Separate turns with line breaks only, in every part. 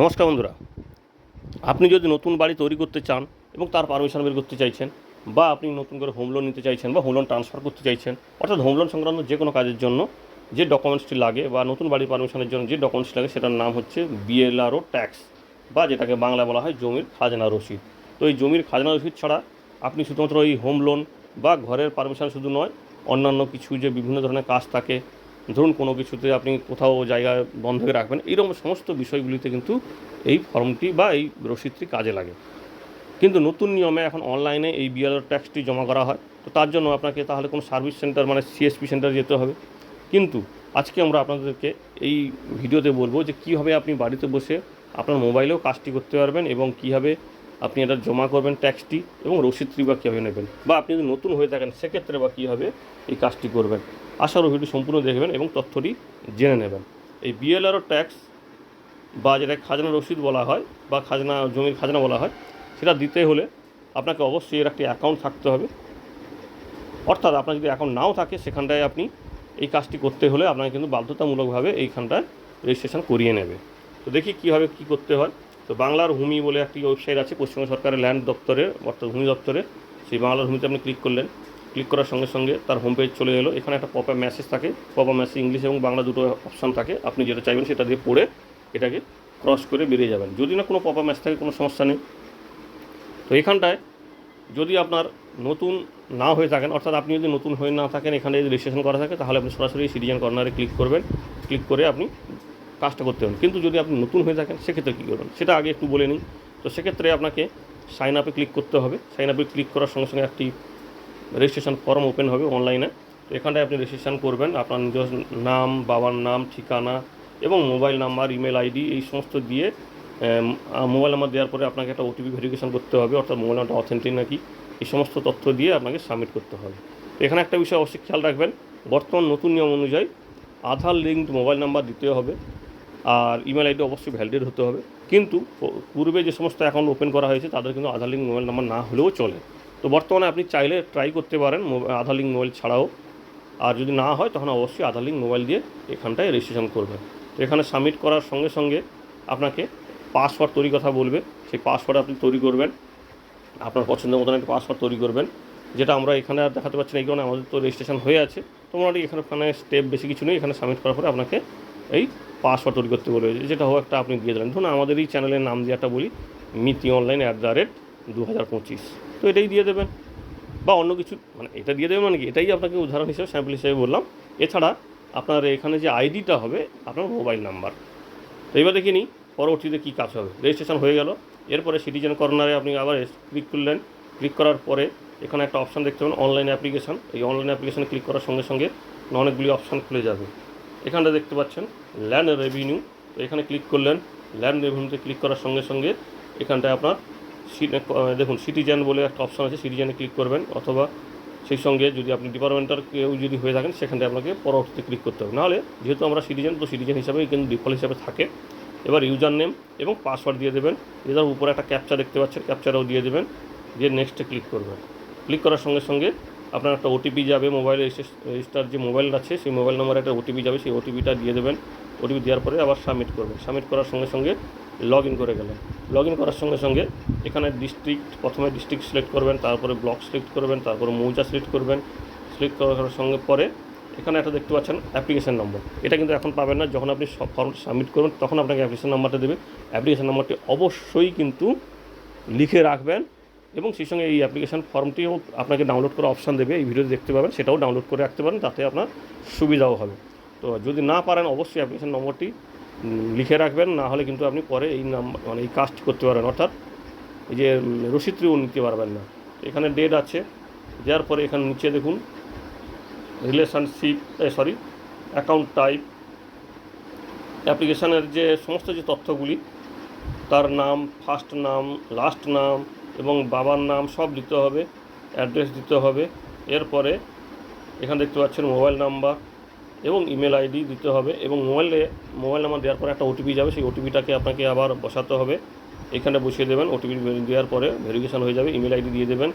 নমস্কার বন্ধুরা। আপনি যদি নতুন বাড়ি তৈরি করতে চান এবং তার পারমিশন বের করতে চাইছেন বা আপনি নতুন করে হোম লোন নিতে চাইছেন বা হোম লোন ট্রান্সফার করতে চাইছেন, অর্থাৎ হোম লোন সংক্রান্ত যে কোনো কাজের জন্য যে ডকুমেন্টসটি লাগে বা নতুন বাড়ির পারমিশনের জন্য যে ডকুমেন্টস লাগে সেটার নাম হচ্ছে বিএলআরও ট্যাক্স বা যেটাকে বাংলা বলা হয় জমির খাজনা রসিদ। তো এই জমির খাজনা রসিদ ছাড়া আপনি শুধুমাত্র এই হোম লোন বা ঘরের পারমিশন শুধু নয়, অন্যান্য কিছু যে বিভিন্ন ধরনের কাজ থাকে ধরুন কোনো কিছুতে আপনি কোথাও জায়গায় বন্ধকে রাখবেন, এইরকম সমস্ত বিষয়গুলিতে কিন্তু এই ফর্মটি বা এই রসিদটি কাজে লাগে। কিন্তু নতুন নিয়মে এখন অনলাইনে এই বিএলআর ট্যাক্সটি জমা করা হয়, তো তার জন্য আপনাকে তাহলে কোনো সার্ভিস সেন্টার মানে সিএসপি সেন্টার যেতে হবে। কিন্তু আজকে আমরা আপনাদেরকে এই ভিডিওতে বলব যে কীভাবে আপনি বাড়িতে বসে আপনার মোবাইলেও কাজটি করতে পারবেন এবং কীভাবে আপনি এটা জমা করবেন ট্যাক্সটি এবং রসিদটি বা কীভাবে নেবেন, বা আপনি যদি নতুন হয়ে থাকেন সেক্ষেত্রে বা কীভাবে এই কাজটি করবেন। আশা করি ভিডিও সম্পূর্ণ দেখবেন এবং তথ্যটি জেনে নেবেন। এই বিএলআরও ট্যাক্স বা যেটা খাজনা রসিদ বলা হয় বা খাজনা, জমির খাজনা বলা হয়, সেটা দিতে হলে আপনাকে অবশ্যই এর একটি অ্যাকাউন্ট থাকতে হবে। অর্থাৎ আপনার যদি অ্যাকাউন্ট নাও থাকে, সেখানটায় আপনি এই কাজটি করতে হলে আপনাকে কিন্তু বাধ্যতামূলকভাবে এইখানটায় রেজিস্ট্রেশন করিয়ে নেবে। তো দেখি কীভাবে কী করতে হয়। তো বাংলার ভূমি বলে একটি ওয়েবসাইট আছে, পশ্চিমবঙ্গ সরকারের ল্যান্ড দপ্তরে অর্থাৎ ভূমি দপ্তরে সেই বাংলার ভূমিতে আপনি ক্লিক করলেন। ক্লিক করার সঙ্গে সঙ্গে তার হোম পেজ চলে এলো। এখানে একটা পপ মেসেজ থাকে। পপ মেসেজ ইংলিশ এবং বাংলা দুটো অপশান থাকে। আপনি যেটা চাইবেন সেটা দিয়ে পড়ে এটাকে ক্রস করে বেরিয়ে যাবেন। যদি না কোনো পপ মেসেজ থাকে, কোনো সমস্যা নেই। তো এখানটায় যদি আপনার নতুন না হয়ে থাকেন, অর্থাৎ আপনি যদি নতুন হয়ে না থাকেন, এখানে যদি রেজিস্ট্রেশন করা থাকে, তাহলে আপনি সরাসরি সিটিজেন কর্নারে ক্লিক করবেন। ক্লিক করে আপনি কাজটা করতে পারেন কিন্তু যদি আপনি নতুন হয়ে থাকেন, সেক্ষেত্রে কী করবেন? সেটা আগে একটু বলে নিই তো সেক্ষেত্রে আপনাকে সাইন আপে ক্লিক করতে হবে। সাইন আপে ক্লিক করার সঙ্গে সঙ্গে একটি রেজিস্ট্রেশন ফর্ম ওপেন হবে অনলাইনে তো এখানটায় আপনি রেজিস্ট্রেশন করবেন, আপনার নিজস্ব নাম, বাবার নাম, ঠিকানা এবং মোবাইল নাম্বার ইমেল আইডি এই সমস্ত দিয়ে মোবাইল নাম্বার দেওয়ার পরে আপনাকে একটা ওটিপি ভেরিফিকেশন করতে হবে, অর্থাৎ মোবাইল নাম্বারটা অথেন্টিক নাকি? এই সমস্ত তথ্য দিয়ে আপনাকে সাবমিট করতে হবে। এখানে একটা বিষয় অবশ্যই খেয়াল রাখবেন, বর্তমান নতুন নিয়ম অনুযায়ী আধার লিঙ্কড মোবাইল নাম্বার দিতে হবে আর ইমেল আইডি অবশ্যই ভ্যালিডেট হতে হবে। কিন্তু পূর্বে যে সমস্ত অ্যাকাউন্ট ওপেন করা হয়েছে, তাদের কিন্তু আধার লিঙ্ক মোবাইল নাম্বার না হলেও চলে। তো বর্তমানে আপনি চাইলে ট্রাই করতে পারেন আধার লিঙ্ক মোবাইল ছাড়াও। আর যদি না হয়, তখন অবশ্যই আধার লিঙ্ক মোবাইল দিয়ে এখানটায় রেজিস্ট্রেশন করবেন। তো এখানে সাবমিট করার সঙ্গে সঙ্গে আপনাকে পাসওয়ার্ড তৈরি কথা বলবে। সেই পাসওয়ার্ড আপনি তৈরি করবেন। আপনার পছন্দ মতন একটা পাসওয়ার্ড তৈরি করবেন। যেটা আমরা এখানে আর দেখাতে পাচ্ছি না, এই কারণে আমাদের তো রেজিস্ট্রেশন হয়ে আছে। তো মোটামুটি এখানে ওখানে স্টেপ বেশি কিছু নেই। এখানে সাবমিট করার পরে আপনাকে এই পাসওয়ার্ড তৈরি করতে বলবে। যেটা হোক একটা আপনি দিয়ে দিলেন। ধরুন আমাদের এই চ্যানেলের নাম দিয়ে একটা বলি, Miti online at the rate দু হাজার পঁচিশ। তো এটাই দিয়ে দেবেন। বা অন্য কিছু মানে এটা দিয়ে দেবেন মানে কি? এটাই আপনাকে উদাহরণ হিসেবে স্যাম্পল হিসেবে বললাম। এছাড়া আপনার এখানে যে আইডিটা হবে, আপনার মোবাইল নাম্বার তো এবার দেখে নিই, পরবর্তীতে কী কাজ হবে। রেজিস্ট্রেশন হয়ে গেল। এরপরে সিটিজেন কর্নারে আপনি আবার ক্লিক করলেন। ক্লিক করার পরে এখানে একটা অপশান দেখতে পাবেন অনলাইন অ্যাপ্লিকেশান এই অনলাইন অ্যাপ্লিকেশানে ক্লিক করার সঙ্গে সঙ্গে অনেকগুলি অপশান খুলে যাবে। এখানটা দেখতে পাচ্ছেন ল্যান্ড রেভিনিউ তো এখানে ক্লিক করলেন ল্যান্ড রেভিনিউতে ক্লিক করার সঙ্গে সঙ্গে এখানটায় আপনার দেখুন সিটিজেন বলে একটা অপশান আছে সিটিজেনে ক্লিক করবেন, অথবা সেই সঙ্গে যদি আপনি ডিপার্টমেন্টাল কেউ যদি হয়ে থাকেন, সেখানে আপনাকে পরবর্তীতে ক্লিক করতে হবে। নাহলে, যেহেতু আমরা সিটিজেন তো সিটিজেন হিসাবেই কিন্তু ডিফল্ট হিসাবে থাকে। এবার ইউজার নেম এবং পাসওয়ার্ড দিয়ে দেবেন। এটার উপরে একটা ক্যাপচা দেখতে পাচ্ছেন ক্যাপচারও দিয়ে দেবেন, দিয়ে নেক্সটে ক্লিক করবেন। ক্লিক করার সঙ্গে সঙ্গে আপনার একটা ওটিপি যাবে মোবাইলে রেজিস্টার যে মোবাইল আছে, সেই মোবাইল নম্বরে একটা ওটিপি যাবে, সেই ওটিপিটা দিয়ে দেবেন। ওটিপি দেওয়ার পরে আবার সাবমিট করবেন। সাবমিট করার সঙ্গে সঙ্গে লগ ইন করে গেলেন। লগ ইন করার সঙ্গে সঙ্গে এখানে ডিস্ট্রিক্ট প্রথমে ডিস্ট্রিক্ট সিলেক্ট করবেন, তারপরে ব্লক সিলেক্ট করবেন, তারপরে মৌজা সিলেক্ট করবেন। সিলেক্ট করার সঙ্গে পরে এখানে একটা দেখতে পাচ্ছেন অ্যাপ্লিকেশন নম্বর এটা কিন্তু এখন পাবেন না। যখন আপনি ফর্ম সাবমিট করবেন, তখন আপনাকে অ্যাপ্লিকেশন নাম্বারটা দেবে। অ্যাপ্লিকেশন নাম্বারটি অবশ্যই কিন্তু লিখে রাখবেন। এবং সেই সঙ্গে এই অ্যাপ্লিকেশান ফর্মটিও আপনাকে ডাউনলোড করার অপশান দেবে। এই ভিডিওতে দেখতে পাবেন, সেটাও ডাউনলোড করে রাখতে পারেন, তাতে আপনার সুবিধাও হবে। তো যদি না পারেন, অবশ্যই অ্যাপ্লিকেশন নম্বরটি লিখে রাখবেন, না হলে কিন্তু আপনি পরে এই নাম্বার মানে এই কাজটি করতে পারেন অর্থাৎ এই যে রসিদটিও নিতে পারবেন না। এখানে ডেট আছে, দেওয়ার পরে এখানে নিচে দেখুন রিলেশনশিপ সরি অ্যাকাউন্ট টাইপ অ্যাপ্লিকেশানের যে সমস্ত যে তথ্যগুলি, তার নাম ফার্স্ট নাম লাস্ট নাম এবং বাবার নাম সব দিতে হবে, অ্যাড্রেস দিতে হবে। এরপরে এখানে দেখতে পাচ্ছেন মোবাইল নাম্বার এবং ইমেল আইডি দিতে হবে এবং মোবাইলে, মোবাইল নাম্বার দেওয়ার পরে একটা ওটিপি যাবে, সেই ওটিপিটাকে আপনাকে আবার বসাতে হবে। এখানে বসিয়ে দেবেন ওটিপি দেওয়ার পরে ভেরিফিকেশান হয়ে যাবে, ইমেল আইডি দিয়ে দেবেন,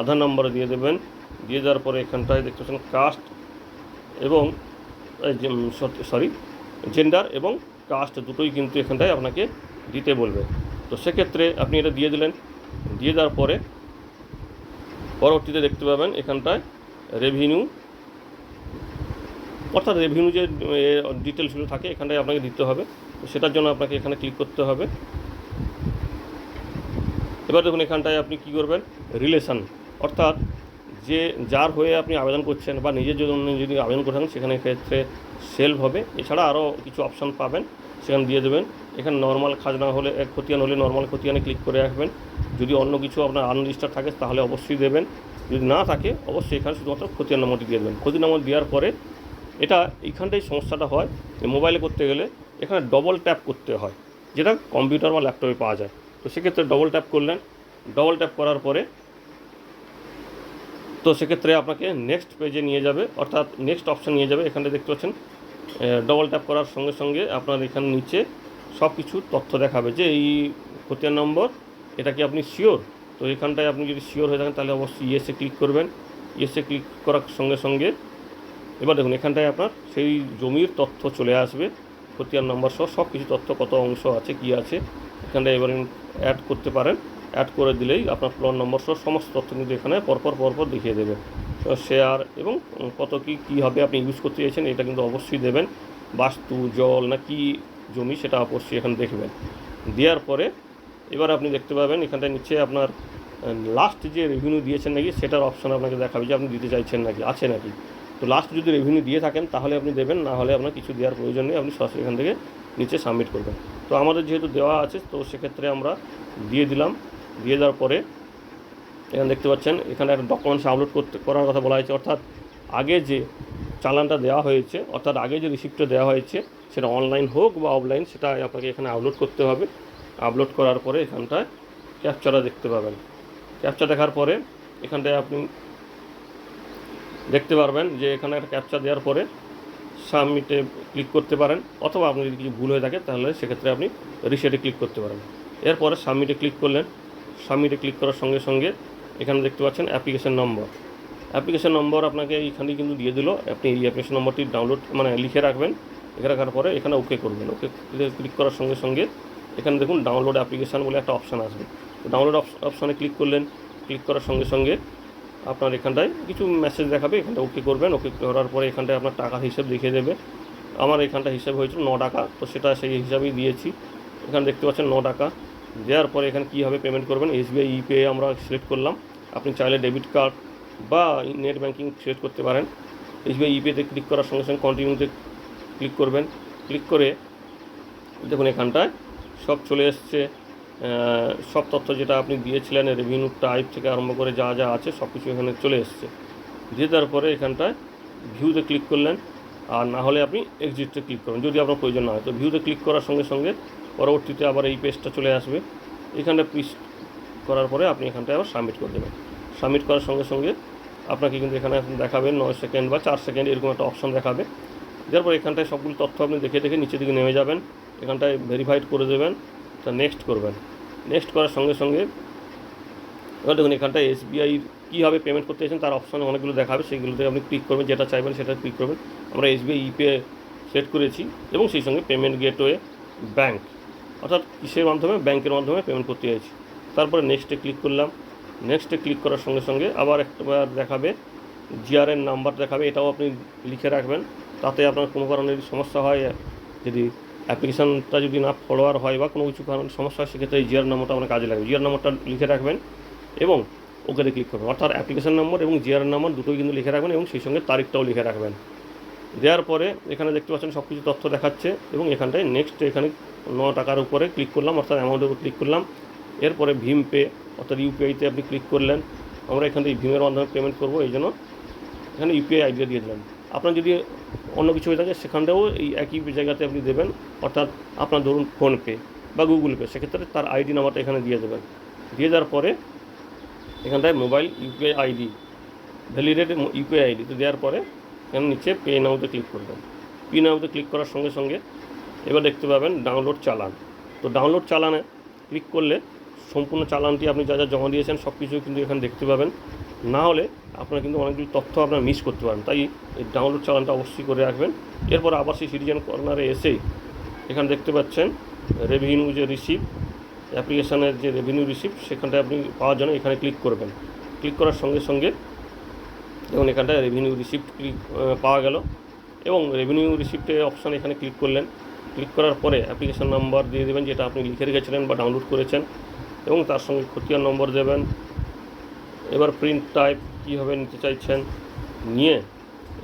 আধার নাম্বার দিয়ে দেবেন, দিয়ে দেওয়ার পরে এখানটায় দেখতে পাচ্ছেন কাস্ট এবং সরি জেন্ডার এবং কাস্ট দুটোই কিন্তু এখানটায় আপনাকে দিতে বলবে। তো সেক্ষেত্রে আপনি এটা দিয়ে দিলেন দিয়ে দেওয়ার পরে পরবর্তীতে দেখতে পাবেন এখানটায় রেভিনিউ অর্থাৎ রেভিনিউ যে ডিটেলসগুলো থাকে, এখানটায় আপনাকে দিতে হবে। সেটার জন্য আপনাকে এখানে ক্লিক করতে হবে। এবার দেখুন এখানটায় আপনি কী করবেন? রিলেশন অর্থাৎ যে, যার হয়ে আপনি আবেদন করছেন বা নিজের জন্য যদি আবেদন করছেন, সেখানে ক্ষেত্রে সেলফ হবে। এছাড়া আরও কিছু অপশান পাবেন। সেখানে দিয়ে দেবেন। এখানে নর্মাল খাজনা হলে এক খতিয়ান হলে নর্মাল খতিয়ানে ক্লিক করে রাখবেন। যদি অন্য কিছু আপনার আনরেজিস্টার থাকে, তাহলে অবশ্যই দেবেন। যদি না থাকে, অবশ্যই এখানে শুধুমাত্র খতিয়ান নম্বরটি দিয়ে দেবেন। খতিয়ান নম্বর দেওয়ার পরে এটা এইখানটাই সমস্যাটা হয় যে মোবাইলে করতে গেলে এখানে ডবল ট্যাপ করতে হয়, যেটা কম্পিউটার বা ল্যাপটপে পাওয়া যায়। তো সেক্ষেত্রে ডবল ট্যাপ করলেন। ডবল ট্যাপ করার পরে তো সেক্ষেত্রে আপনাকে নেক্সট পেজে নিয়ে যাবে, অর্থাৎ নেক্সট অপশান নিয়ে যাবে। এখানটা দেখতে পাচ্ছেন ডবল ট্যাপ করার সঙ্গে সঙ্গে আপনার এখানে নিচে সব কিছু তথ্য দেখাবে যে এই খতিয়ান নম্বর এটা কি আপনি শিওর তো এখানটায় আপনি যদি শিওর হয়ে থাকেন, তাহলে অবশ্যই ইয়েসে ক্লিক করবেন। ইয়েসে ক্লিক করার সঙ্গে সঙ্গে এবার দেখুন, এখানটায় আপনার সেই জমির তথ্য চলে আসবে। খতিয়ান নম্বর সহ সব কিছু তথ্য, কত অংশ আছে, কি আছে, এখানটায় এবার অ্যাড করতে পারেন। অ্যাড করে দিলেই আপনার প্লট নম্বর সহ সমস্ত তথ্য কিন্তু এখানে পরপর পরপর দেখিয়ে দেবে। শেয়ার এবং কত কি কীভাবে আপনি ইউজ করতে চাইছেন, এটা কিন্তু অবশ্যই দেবেন। বাস্তু, জল না কি জমি সেটা অবশ্যই এখানে দেখবেন। দেওয়ার পরে এবার আপনি দেখতে পাবেন, এখানটায় নিচে আপনার লাস্ট যে রেভিনিউ দিয়েছেন নাকি, সেটার অপশান আপনাকে দেখাবে যে আপনি দিতে চাইছেন নাকি, আছে নাকি। তো লাস্ট যদি রেভিনিউ দিয়ে থাকেন, তাহলে আপনি দেবেন, না হলে আপনার কিছু দেওয়ার প্রয়োজন নেই, আপনি সরাসরি এখান থেকে নিচে সাবমিট করবেন। তো আমাদের যেহেতু দেওয়া আছে, তো সেক্ষেত্রে আমরা দিয়ে দিলাম। দিয়ে দেওয়ার পরে এখানে দেখতে পাচ্ছেন, এখানে একটা ডকুমেন্টস আপলোড করতে, করার কথা বলা হয়েছে। অর্থাৎ আগে যে চালানটা দেওয়া হয়েছে, অর্থাৎ আগে যে রিসিপ্টটা দেওয়া হয়েছে, সেটা অনলাইন হোক বা অফলাইন সেটা আপনাকে এখানে আপলোড করতে হবে। আপলোড করার পরে এখানটায় ক্যাপচারটা দেখতে পাবেন। ক্যাপচার দেখার পরে এখানটায় আপনি দেখতে পারবেন যে এখানে একটা ক্যাপচার দেওয়ার পরে সাবমিটে ক্লিক করতে পারেন, অথবা আপনি যদি কিছু ভুল হয়ে থাকে, তাহলে সেক্ষেত্রে আপনি রিসেটে ক্লিক করতে পারেন। এরপরে সাবমিটে ক্লিক করলেন। সাবমিটে ক্লিক করার সঙ্গে সঙ্গে এখানে দেখতে পাচ্ছেন অ্যাপ্লিকেশন নম্বর অ্যাপ্লিকেশন নম্বর আপনাকে এইখানেই কিন্তু দিয়ে দিল। আপনি এই অ্যাপ্লিকেশন নম্বরটি ডাউনলোড মানে লিখে রাখবেন। লিখে রাখার পরে এখানে ওকে করবেন। ওকে ক্লিক করার সঙ্গে সঙ্গে এখানে দেখুন ডাউনলোড অ্যাপ্লিকেশান বলে একটা অপশান আসবে। ডাউনলোড অপশানে ক্লিক করলেন। ক্লিক করার সঙ্গে সঙ্গে আপনার এখানটায় কিছু মেসেজ দেখাবে। এখানটা ওকে করবেন। ওকে করার পরে এখানটায় আপনার টাকার হিসেব দেখিয়ে দেবে। আমার এখানটা হিসেব হয়েছিল ন টাকা। তো সেটা সেই হিসাবেই দিয়েছি। এখানে দেখতে পাচ্ছেন ন টাকা। দেওয়ার পরে এখানে কীভাবে পেমেন্ট করবেন? এসবিআই ইপে আমরা সিলেক্ট করলাম। আপনি চাইলে ডেবিট কার্ড বা নেট ব্যাঙ্কিং সিলেক্ট করতে পারেন। এসবিআই ইপেতে ক্লিক করার সঙ্গে সঙ্গে কন্টিনিউতে ক্লিক করবেন। ক্লিক করে দেখুন এখানটায় সব চলে এসছে। সব তথ্য যেটা আপনি দিয়েছিলেন রেভিনিউ টাইপ থেকে আরম্ভ করে যা যা আছে সব কিছু এখানে চলে এসছে। দিয়ে দেওয়ার পরে এখানটায় ভিউতে ক্লিক করলেন। আর না হলে আপনি এক্সিটে ক্লিক করবেন, যদি আপনার প্রয়োজন না হয়। তো ভিউতে ক্লিক করার সঙ্গে সঙ্গে পরবর্তীতে আবার এই পেজটা চলে আসবে। এখানটা পিস করার পরে আপনি এখানটায় আবার সাবমিট করে দেবেন। সাবমিট করার সঙ্গে সঙ্গে আপনাকে কিন্তু এখানে দেখাবেন নয় সেকেন্ড বা চার সেকেন্ড এরকম একটা অপশন দেখাবে। যার পর এখানটায় সবগুলো তথ্য আপনি দেখে দেখে নিচের দিকে নেমে যাবেন। এখানটায় ভেরিফাইড করে দেবেন, তা নেক্সট করবেন। নেক্সট করার সঙ্গে সঙ্গে এবার দেখুন এখানটায় এসবিআই কীভাবে পেমেন্ট করতে চাইছেন তার অপশানে অনেকগুলো দেখাবে। সেগুলোতে আপনি ক্লিক করবেন, যেটা চাইবেন সেটা ক্লিক করবেন। আমরা এসবিআই ইপে সেট করেছি এবং সেই সঙ্গে পেমেন্ট গেটওয়ে ব্যাঙ্ক অর্থাৎ কিসের মাধ্যমে? ব্যাংকের মাধ্যমে পেমেন্ট করতে চাইছি। তারপরে নেক্সটে ক্লিক করলাম। নেক্সটে ক্লিক করার সঙ্গে সঙ্গে আবার একবার দেখাবে। জিআরএন নাম্বার দেখাবে, এটাও আপনি লিখে রাখবেন। তাতে আপনার কোনো কারণে যদি সমস্যা হয়। যদি অ্যাপ্লিকেশানটা যদি না ফলোয়ার হয় বা কোনো কিছু কারণে সমস্যা হয়, সেক্ষেত্রে জিআর নম্বরটা আপনার কাজে লাগবে। জিআর নম্বরটা লিখে রাখবেন এবং ওকেতে ক্লিক করবেন। অর্থাৎ অ্যাপ্লিকেশান নম্বর এবং জিআর নম্বর দুটোই কিন্তু লিখে রাখবেন এবং সেই সঙ্গে তারিখটাও লিখে রাখবেন। দেওয়ার পরে এখানে দেখতে পাচ্ছেন সব কিছু তথ্য দেখাচ্ছে এবং এখানটায় নেক্সট এখানে ন টাকার উপরে ক্লিক করলাম, অর্থাৎ অ্যামাউন্টের উপর ক্লিক করলাম। এরপরে ভীম পে অর্থাৎ ইউপিআইতে আপনি ক্লিক করলেন। আমরা এখান থেকে ভীমের মাধ্যমে পেমেন্ট করব, এই জন্য এখানে ইউপিআই আইডিয়া দিয়ে দিলেন আপনার যদি অন্য কিছু হয়ে থাকে, সেখানটাও এই একই জায়গাতে আপনি দেবেন, অর্থাৎ আপনার ধরুন ফোনপে বা গুগল পে, সেক্ষেত্রে তার আইডি নাম্বারটা এখানে দিয়ে দেবেন। দিয়ে দেওয়ার পরে এখানটায় mobile UPI ID validate UPI ID তো দেওয়ার পরে এখানে নিচে পে নাউতে ক্লিক করবেন। পে নাউতে ক্লিক করার সঙ্গে সঙ্গে এবার দেখতে পাবেন ডাউনলোড চালান। তো ডাউনলোড চালানে ক্লিক করলে সম্পূর্ণ চালানটি আপনি যা যা জমা দিয়েছেন সব কিছু কিন্তু এখানে দেখতে পাবেন। না হলে আপনার কিন্তু অনেকগুলো তথ্য আপনার মিস করতে পারেন তাই এই ডাউনলোড চালানটা অবশ্যই করে রাখবেন। এরপর আবার সেই সিটিজেন কর্নারে এসে এখানে দেখতে পাচ্ছেন রেভিনিউ যে রিসিপ্ট অ্যাপ্লিকেশানের যে রেভিনিউ রিসিপ্ট সেখানটায় আপনি পাওয়ার জন্য এখানে ক্লিক করবেন। ক্লিক করার সঙ্গে সঙ্গে এবং এখানটায় রেভিনিউ রিসিপ্ট ক্লিক পাওয়া গেল। এবং রেভিনিউ রিসিপ্টে অপশান এখানে ক্লিক করলেন। ক্লিক করার পরে অ্যাপ্লিকেশন নাম্বার দিয়ে দেবেন, যেটা আপনি লিখে রেখেছিলেন বা ডাউনলোড করেছেন। এবং তার সঙ্গে খতিয়ান নম্বর দেবেন। এবার প্রিন্ট টাইপ কীভাবে নিতে চাইছেন নিয়ে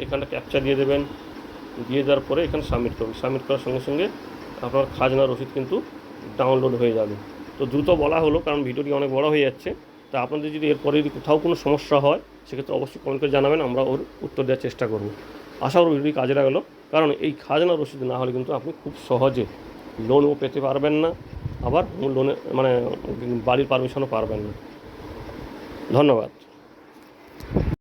এখানটা ক্যাপচা দিয়ে দেবেন। দিয়ে দেওয়ার পরে এখানে সাবমিট করবেন। সাবমিট করার সঙ্গে সঙ্গে আপনার খাজনা রসিদ কিন্তু ডাউনলোড হয়ে যাবে। তো দ্রুত বলা হলো, কারণ ভিডিওটি অনেক বড় হয়ে যাচ্ছে। তা আপনাদের যদি এরপরে যদি কোথাও কোনো সমস্যা হয়, সেক্ষেত্রে অবশ্যই কমেন্ট করে জানাবেন, আমরা ওর উত্তর দেওয়ার চেষ্টা করব। আশা করি ভিডিওটি কাজে লাগল। কারণ এই খাজনা রসিদ না হলে কিন্তু আপনি খুব সহজে লোনও পেতে পারবেন না, আবার লোনে মানে বাড়ির পারমিশনও পারবেন না। ধন্যবাদ।